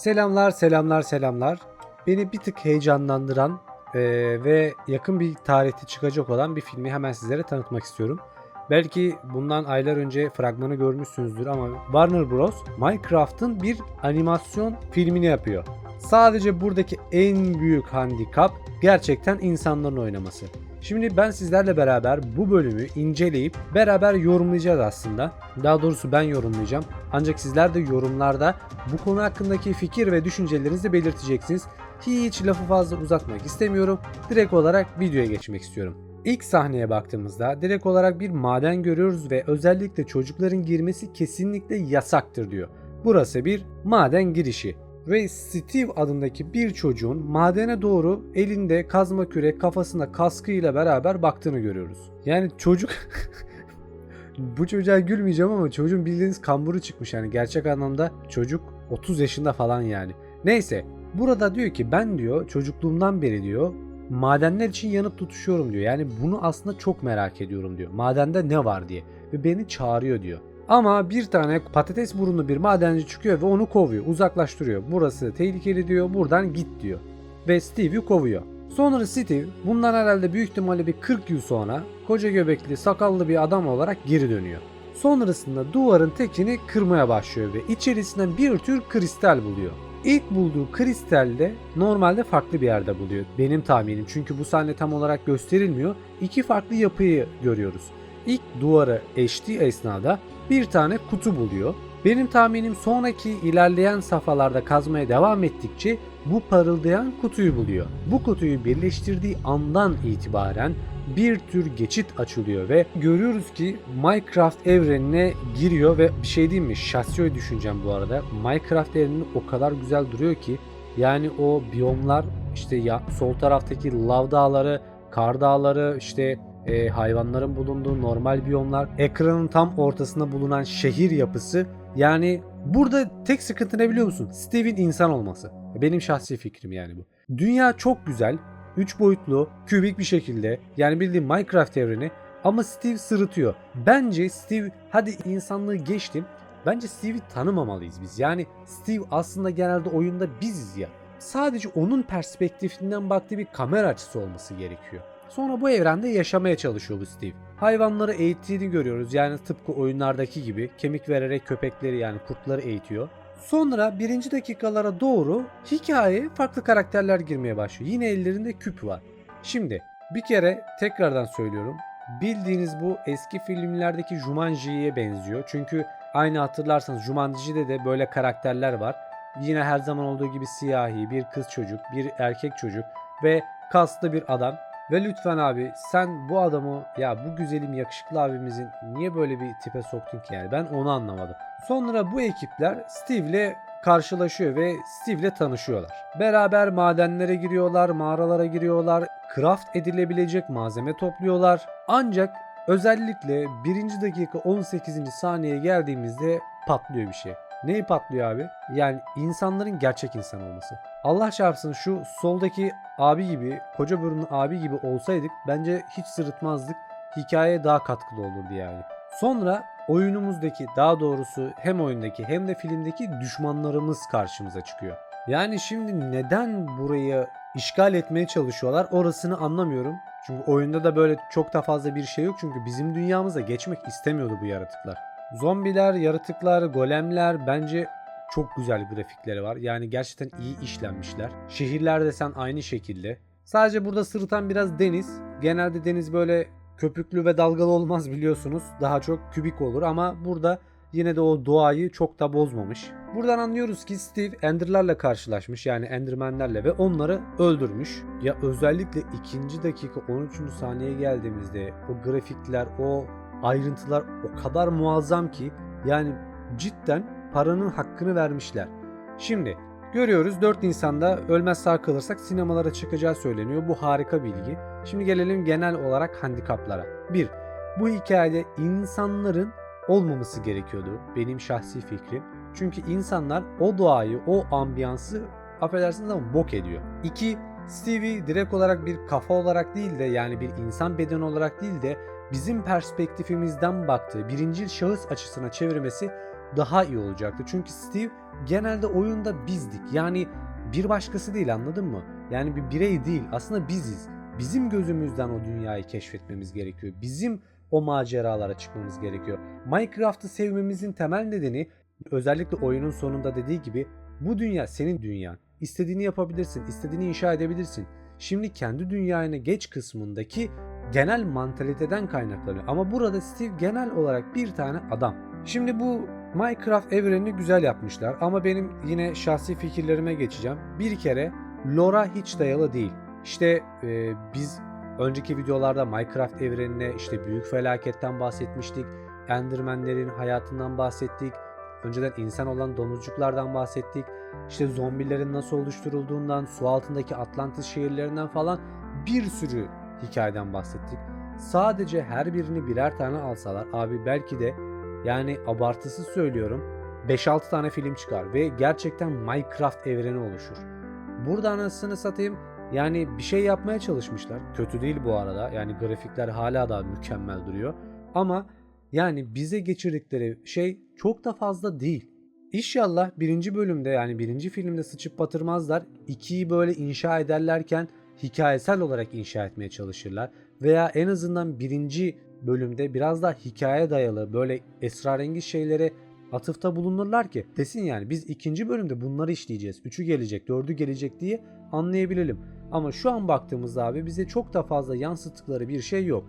Selamlar, selamlar, selamlar. Beni bir tık heyecanlandıran eee, ve yakın bir tarihte çıkacak olan bir filmi hemen sizlere tanıtmak istiyorum. Belki bundan aylar önce fragmanı görmüşsünüzdür ama Warner Bros. Minecraft'ın bir animasyon filmini yapıyor. Sadece buradaki en büyük handikap gerçekten insanların oynaması. Şimdi ben sizlerle beraber bu bölümü inceleyip beraber yorumlayacağız aslında. Daha doğrusu ben yorumlayacağım. Ancak sizler de yorumlarda bu konu hakkındaki fikir ve düşüncelerinizi belirteceksiniz. Hiç lafı fazla uzatmak istemiyorum. Direkt olarak videoya geçmek istiyorum. İlk sahneye baktığımızda direkt olarak bir maden görüyoruz ve özellikle çocukların girmesi kesinlikle yasaktır diyor. Burası bir maden girişi ve Steve adındaki bir çocuğun madene doğru elinde kazma kürek kafasında kaskıyla beraber baktığını görüyoruz. Yani çocuk bu çocuğa gülmeyeceğim ama çocuğun bildiğiniz kamburu çıkmış yani gerçek anlamda çocuk 30 yaşında falan yani. Neyse burada diyor ki ben diyor çocukluğumdan beri diyor madenler için yanıp tutuşuyorum diyor. Yani bunu aslında çok merak ediyorum diyor. Madende ne var diye ve beni çağırıyor diyor. Ama bir tane patates burunlu bir madenci çıkıyor ve onu kovuyor, uzaklaştırıyor. Burası tehlikeli diyor, buradan git diyor. Ve Steve'i kovuyor. Sonra Steve bundan herhalde büyük ihtimalle bir 40 yıl sonra koca göbekli sakallı bir adam olarak geri dönüyor. Sonrasında duvarın tekini kırmaya başlıyor ve içerisinden bir tür kristal buluyor. İlk bulduğu kristal de normalde farklı bir yerde buluyor. Benim tahminim çünkü bu sahne tam olarak gösterilmiyor. İki farklı yapıyı görüyoruz. İlk duvarı eştiği esnada bir tane kutu buluyor. Benim tahminim sonraki ilerleyen safhalarda kazmaya devam ettikçe bu parıldayan kutuyu buluyor. Bu kutuyu birleştirdiği andan itibaren bir tür geçit açılıyor ve görüyoruz ki Minecraft evrenine giriyor ve bir şey diyeyim mi? Şahsi düşüneceğim bu arada. Minecraft evreni o kadar güzel duruyor ki yani o biyomlar işte ya, sol taraftaki lav dağları, kar dağları, işte e, hayvanların bulunduğu normal biyomlar, ekranın tam ortasında bulunan şehir yapısı. Yani burada tek sıkıntı ne biliyor musun? Steve'in insan olması. Benim şahsi fikrim yani bu. Dünya çok güzel, 3 boyutlu, kübik bir şekilde yani bildiğin Minecraft evreni ama Steve sırıtıyor. Bence Steve hadi insanlığı geçtim. Bence Steve'i tanımamalıyız biz. Yani Steve aslında genelde oyunda biziz ya. Sadece onun perspektifinden baktığı bir kamera açısı olması gerekiyor. Sonra bu evrende yaşamaya çalışıyor bu Steve. Hayvanları eğittiğini görüyoruz. Yani tıpkı oyunlardaki gibi kemik vererek köpekleri yani kurtları eğitiyor. Sonra birinci dakikalara doğru hikayeye farklı karakterler girmeye başlıyor. Yine ellerinde küp var. Şimdi bir kere tekrardan söylüyorum. Bildiğiniz bu eski filmlerdeki Jumanji'ye benziyor. Çünkü aynı hatırlarsanız Jumanji'de de böyle karakterler var. Yine her zaman olduğu gibi siyahi bir kız çocuk, bir erkek çocuk ve kaslı bir adam. Ve lütfen abi sen bu adamı ya bu güzelim yakışıklı abimizin niye böyle bir tipe soktun ki yani ben onu anlamadım. Sonra bu ekipler Steve'le karşılaşıyor ve Steve'le tanışıyorlar. Beraber madenlere giriyorlar, mağaralara giriyorlar, craft edilebilecek malzeme topluyorlar. Ancak özellikle 1. dakika 18. saniyeye geldiğimizde patlıyor bir şey. Neyi patlıyor abi? Yani insanların gerçek insan olması. Allah çarpsın şu soldaki abi gibi, koca burunlu abi gibi olsaydık bence hiç sırıtmazdık. Hikayeye daha katkılı olurdu yani. Sonra oyunumuzdaki daha doğrusu hem oyundaki hem de filmdeki düşmanlarımız karşımıza çıkıyor. Yani şimdi neden burayı işgal etmeye çalışıyorlar orasını anlamıyorum. Çünkü oyunda da böyle çok da fazla bir şey yok çünkü bizim dünyamıza geçmek istemiyordu bu yaratıklar. Zombiler, yaratıklar, golemler bence çok güzel grafikleri var. Yani gerçekten iyi işlenmişler. Şehirler desen aynı şekilde. Sadece burada sırıtan biraz deniz. Genelde deniz böyle köpüklü ve dalgalı olmaz biliyorsunuz. Daha çok kübik olur ama burada yine de o doğayı çok da bozmamış. Buradan anlıyoruz ki Steve Ender'larla karşılaşmış yani Endermenlerle ve onları öldürmüş. Ya özellikle ikinci dakika 13. saniyeye geldiğimizde o grafikler, o ayrıntılar o kadar muazzam ki yani cidden paranın hakkını vermişler. Şimdi görüyoruz 4 Nisan'da ölmez sağ kalırsak sinemalara çıkacağı söyleniyor. Bu harika bilgi. Şimdi gelelim genel olarak handikaplara. 1. Bu hikayede insanların olmaması gerekiyordu. Benim şahsi fikrim. Çünkü insanlar o doğayı, o ambiyansı affedersiniz ama bok ediyor. 2. Stevie direkt olarak bir kafa olarak değil de yani bir insan bedeni olarak değil de bizim perspektifimizden baktığı birincil şahıs açısına çevirmesi daha iyi olacaktı. Çünkü Steve genelde oyunda bizdik. Yani bir başkası değil anladın mı? Yani bir birey değil. Aslında biziz. Bizim gözümüzden o dünyayı keşfetmemiz gerekiyor. Bizim o maceralara çıkmamız gerekiyor. Minecraft'ı sevmemizin temel nedeni özellikle oyunun sonunda dediği gibi bu dünya senin dünyan. İstediğini yapabilirsin, istediğini inşa edebilirsin. Şimdi kendi dünyana geç kısmındaki genel mantaliteden kaynaklanıyor. Ama burada Steve genel olarak bir tane adam. Şimdi bu Minecraft evrenini güzel yapmışlar ama benim yine şahsi fikirlerime geçeceğim. Bir kere lore'a hiç dayalı değil. İşte e, biz önceki videolarda Minecraft evrenine işte büyük felaketten bahsetmiştik. Endermenlerin hayatından bahsettik. Önceden insan olan domuzcuklardan bahsettik. İşte zombilerin nasıl oluşturulduğundan, su altındaki Atlantis şehirlerinden falan bir sürü hikayeden bahsettik. Sadece her birini birer tane alsalar abi belki de yani abartısız söylüyorum 5-6 tane film çıkar ve gerçekten Minecraft evreni oluşur. Burada anasını satayım yani bir şey yapmaya çalışmışlar. Kötü değil bu arada. Yani grafikler hala da mükemmel duruyor. Ama yani bize geçirdikleri şey çok da fazla değil. İnşallah birinci bölümde yani birinci filmde sıçıp batırmazlar. İkiyi böyle inşa ederlerken hikayesel olarak inşa etmeye çalışırlar. Veya en azından birinci bölümde biraz daha hikaye dayalı böyle esrarengiz şeylere atıfta bulunurlar ki desin yani biz ikinci bölümde bunları işleyeceğiz. Üçü gelecek, dördü gelecek diye anlayabilelim. Ama şu an baktığımızda abi bize çok da fazla yansıttıkları bir şey yok.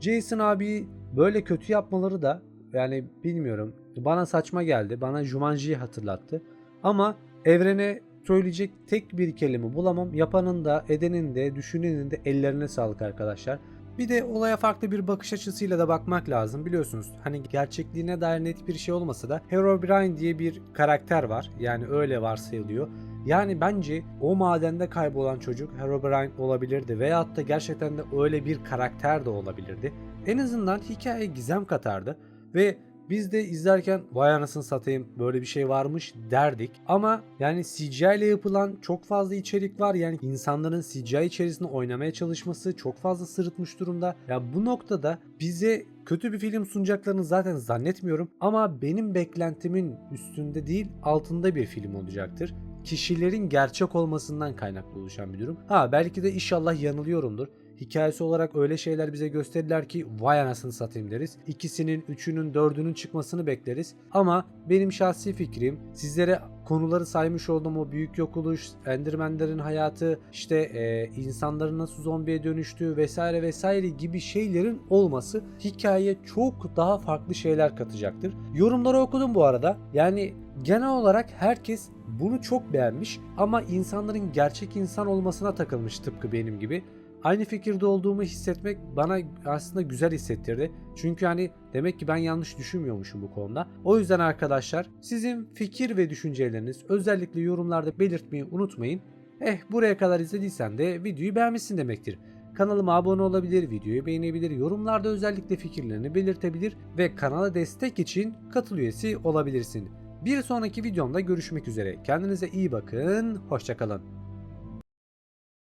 Jason abi böyle kötü yapmaları da yani bilmiyorum bana saçma geldi. Bana Jumanji'yi hatırlattı. Ama evrene söyleyecek tek bir kelime bulamam. Yapanın da, edenin de, düşünenin de ellerine sağlık arkadaşlar. Bir de olaya farklı bir bakış açısıyla da bakmak lazım. Biliyorsunuz hani gerçekliğine dair net bir şey olmasa da Herobrine diye bir karakter var. Yani öyle varsayılıyor. Yani bence o madende kaybolan çocuk Herobrine olabilirdi veyahut da gerçekten de öyle bir karakter de olabilirdi. En azından hikaye gizem katardı ve biz de izlerken vay anasını satayım böyle bir şey varmış derdik. Ama yani CGI ile yapılan çok fazla içerik var. Yani insanların CGI içerisinde oynamaya çalışması çok fazla sırıtmış durumda. Ya bu noktada bize kötü bir film sunacaklarını zaten zannetmiyorum. Ama benim beklentimin üstünde değil altında bir film olacaktır kişilerin gerçek olmasından kaynaklı oluşan bir durum. Ha belki de inşallah yanılıyorumdur. Hikayesi olarak öyle şeyler bize gösterirler ki vay anasını satayım deriz. İkisinin, üçünün, dördünün çıkmasını bekleriz. Ama benim şahsi fikrim sizlere konuları saymış olduğum o büyük yok oluş, Endermenlerin hayatı, işte e, insanların nasıl zombiye dönüştüğü vesaire vesaire gibi şeylerin olması hikayeye çok daha farklı şeyler katacaktır. Yorumları okudum bu arada. Yani genel olarak herkes bunu çok beğenmiş ama insanların gerçek insan olmasına takılmış tıpkı benim gibi. Aynı fikirde olduğumu hissetmek bana aslında güzel hissettirdi. Çünkü hani demek ki ben yanlış düşünmüyormuşum bu konuda. O yüzden arkadaşlar sizin fikir ve düşünceleriniz özellikle yorumlarda belirtmeyi unutmayın. Eh buraya kadar izlediysen de videoyu beğenmişsin demektir. Kanalıma abone olabilir, videoyu beğenebilir, yorumlarda özellikle fikirlerini belirtebilir ve kanala destek için katıl üyesi olabilirsin. Bir sonraki videomda görüşmek üzere. Kendinize iyi bakın, hoşçakalın.